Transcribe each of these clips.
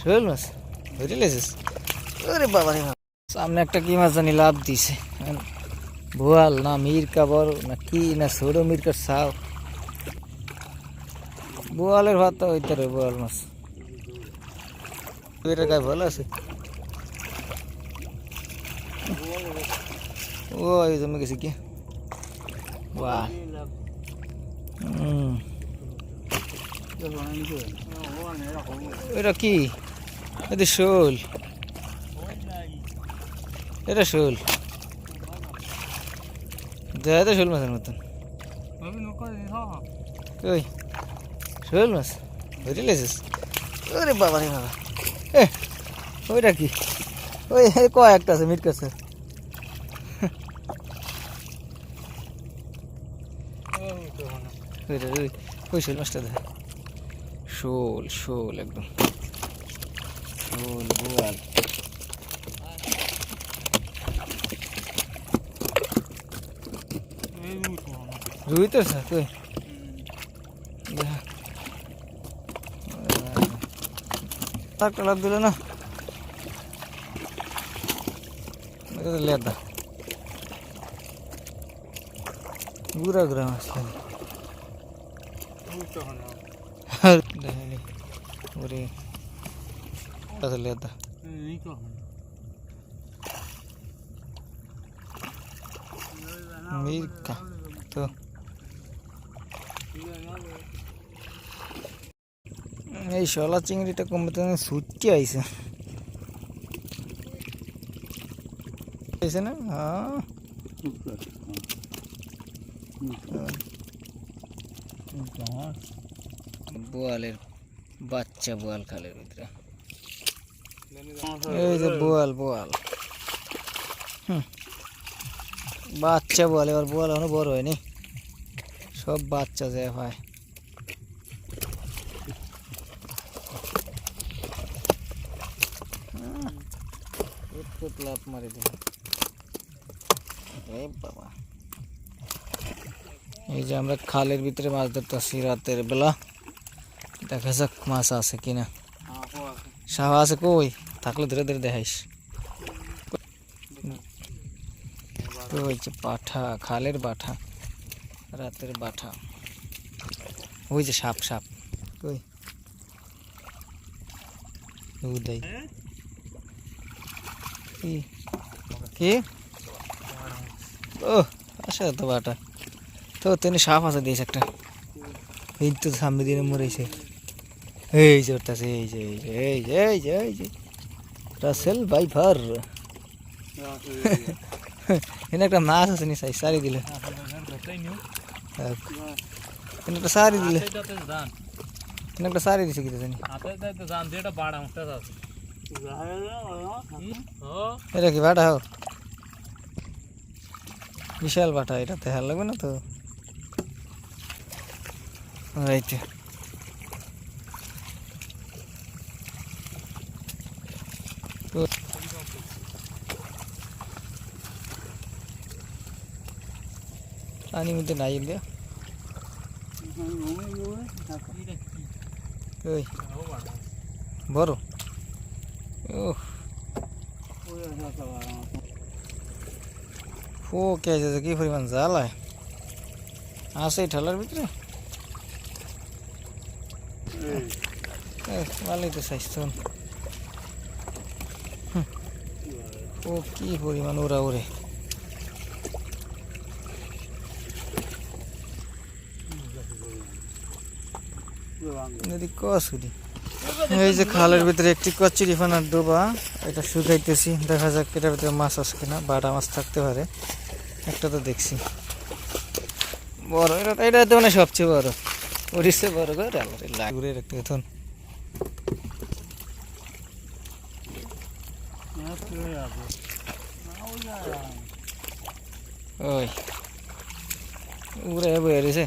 শোল মাছ ধরে লেছিস ওরে বাবা রে বাবা সামনে একটা কি মাছ জানি লাভ দিছে বোয়াল না মিরকা বড় না কি না ছোট মিরকার সাও বোয়ালের ভাত তো ওইটা রে বোয়াল মাছ এটা গায়ে ভালো আছে ও এই জমে গেছে কি বাহ হুম এটা কি এটা শোল। এটা শোল। দেখা তো শোল মাছের মতন। ওই শোল মাছ? ধরে লেছিস? ওরে বাবা রে বাবা। এ, ওইটা কি? ওই কয়েকটা আছে, মিট কাছে ওই শোল মাছটা দেখা। শোল শোল একদম। শোল বোয়াল রুই তো স্যার তুই তার কালার দিলে না। লেদা। গুড়া গুড়া মাছ লাগে ওরে। তো। এই শলা চিংড়িটা কমতে ছুটতে আইছে। আইছে না? হ্যাঁ। বোয়ালের বাচ্চা বোয়াল খালের ভিতরে। এই যে বোয়াল বোয়াল। বাচ্চা বোয়াল, এবার বোয়াল এখনও বড় হয়নি। সব বাচ্চা যায় ভাই। মারি এই যে আমরা খালের ভিতরে মাছ ধরতেছি রাতের বেলা। দেখা যাক মাছ আছে কিনা। সাহা আছে কই? থাকলে ধরে ধরে দেখাইস। হয়েছে পাঠা খালের বাঠা, রাতের বাঠা। ওই যে সাপ সাপ। কই? উদয়। কি? ও আসে তো বাটা তো তিনি সাপ আছে দিয়েছে একটা। এই তো সামনে দিনে মরেছে। এই যে ওরতাছে এই যে এই যে এই যে এই যে এই যে। রাসেল ভাই ভার এনে একটা মাছ আছে নি সাই সারি দিলে। এনে একটা সারি দিলে। এনে একটা সারি দিছে কি জানি। এটা কি বাটা হোক বিশাল বাটা এটা তো হেল লাগবে না তো? রাইতে তো পানির মধ্যে নাই ইন্ডিয়া ওই বড় ও ও কে আছে কি পরিমাণ জ্বালায় আছে এই ঠেলার ভিতরে এ, ভালোই তো স্বাস্থ্য হুম। ও, কি পরিমাণ ওরা ওরে? নদী এই যে খালের ভিতরে একটি কচুরি ফানার ডোবা, এটা শুকাইতেছি, দেখা যাক এটার ভিতরে মাছ আছে কিনা, বাটা মাছ থাকতে পারে। একটা তো দেখছি। বড়, এটা এটা তো মানে সবচেয়ে বড়। ওড়িশে বড় করে ঘুরে রাখতে এখন ওই উড়ে বয়ে রয়েছে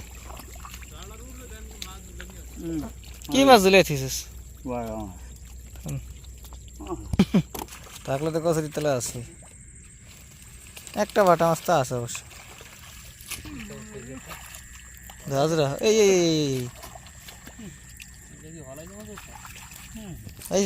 কি মাছ দিলে থিসিস থাকলে তো কচুরি তেলে আছে। একটা বাটা মাছ তো আছে অবশ্য। হাজরা এই এই এই,